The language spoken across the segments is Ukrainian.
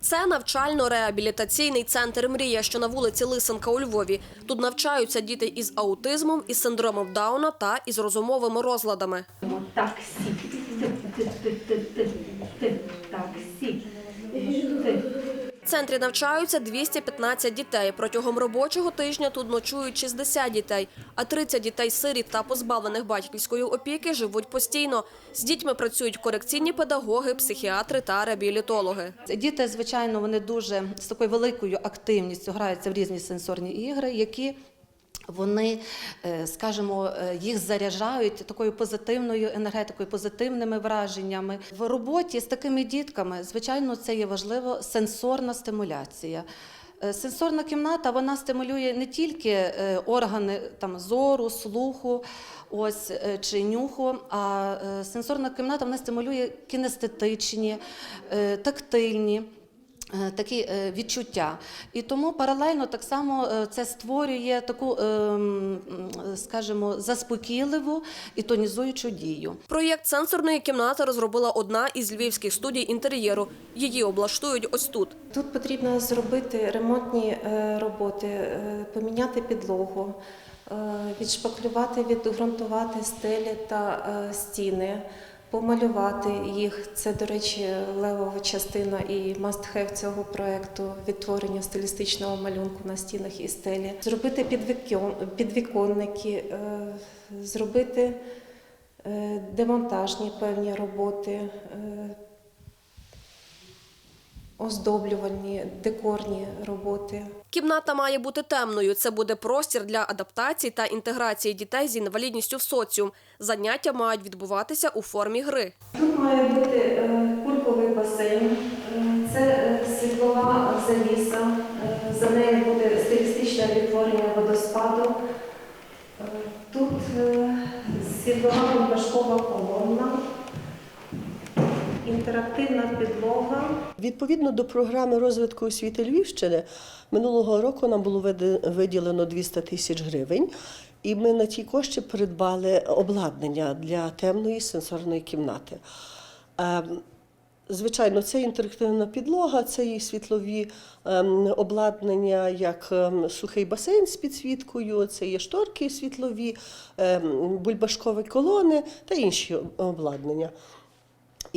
Це навчально-реабілітаційний центр Мрія, що на вулиці Лисенка у Львові. Тут навчаються діти із аутизмом, із синдромом Дауна та із розумовими розладами. Таксі. Таксі. В центрі навчаються 215 дітей. Протягом робочого тижня тут ночують 60 дітей, а 30 дітей-сиріт та позбавлених батьківської опіки живуть постійно. З дітьми працюють корекційні педагоги, психіатри та реабілітологи. Діти, звичайно, вони дуже з такою великою активністю граються в різні сенсорні ігри, які вони, е, скажімо, е, їх заряджають такою позитивною енергетикою, позитивними враженнями. В роботі з такими дітками, звичайно, це є важливо сенсорна стимуляція. Е, Сенсорна кімната вона стимулює не тільки органи там зору, слуху, ось чи нюху, а сенсорна кімната вона стимулює кінестетичні, тактильні. Е, Такі е, відчуття, і тому паралельно так само е, це створює таку, ем, скажімо, заспокійливу і тонізуючу дію. Проєкт сенсорної кімнати розробила одна із львівських студій інтер'єру. Її облаштують ось тут. Тут потрібно зробити ремонтні роботи, поміняти підлогу, відшпаклювати, відґрунтувати стелі та стіни, помалювати їх. Це, до речі, левова частина і must-have цього проєкту відтворення стилістичного малюнку на стінах і стелі. Зробити підвіконники, е, зробити е, демонтажні певні роботи. Оздоблювальні, декорні роботи. Кімната має бути темною. Це буде простір для адаптації та інтеграції дітей з інвалідністю в соціум. Заняття мають відбуватися у формі гри. Тут має бути е, кульковий басейн, е, це е, світлова завіса, за нею буде стилістичне відтворення водоспаду. Тут світлова бульбашкова колонна, інтерактивна підлога. Відповідно до програми розвитку освіти Львівщини, минулого року нам було виділено 200 тисяч гривень, і ми на ті кошти придбали обладнання для темної сенсорної кімнати. Ем, Звичайно, це інтерактивна підлога, це і світлові ем, обладнання, як ем, сухий басейн з підсвіткою, це є шторки світлові, бульбашкові колони та інші обладнання.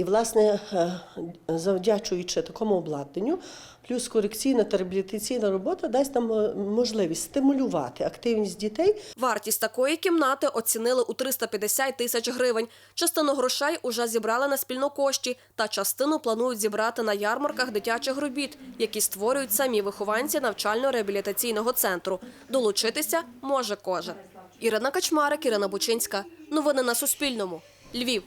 І, власне, е, завдячуючи такому обладнанню, плюс корекційна та реабілітаційна робота дасть нам е, можливість стимулювати активність дітей Вартість такої кімнати оцінили у 350 тисяч гривень. Частину грошей уже зібрали на спільнокошті, та частину планують зібрати на ярмарках дитячих робіт, які створюють самі вихованці навчально-реабілітаційного центру. Долучитися може кожен. Ірина Качмарик, Ірина Бучинська. Новини на Суспільному. Львів.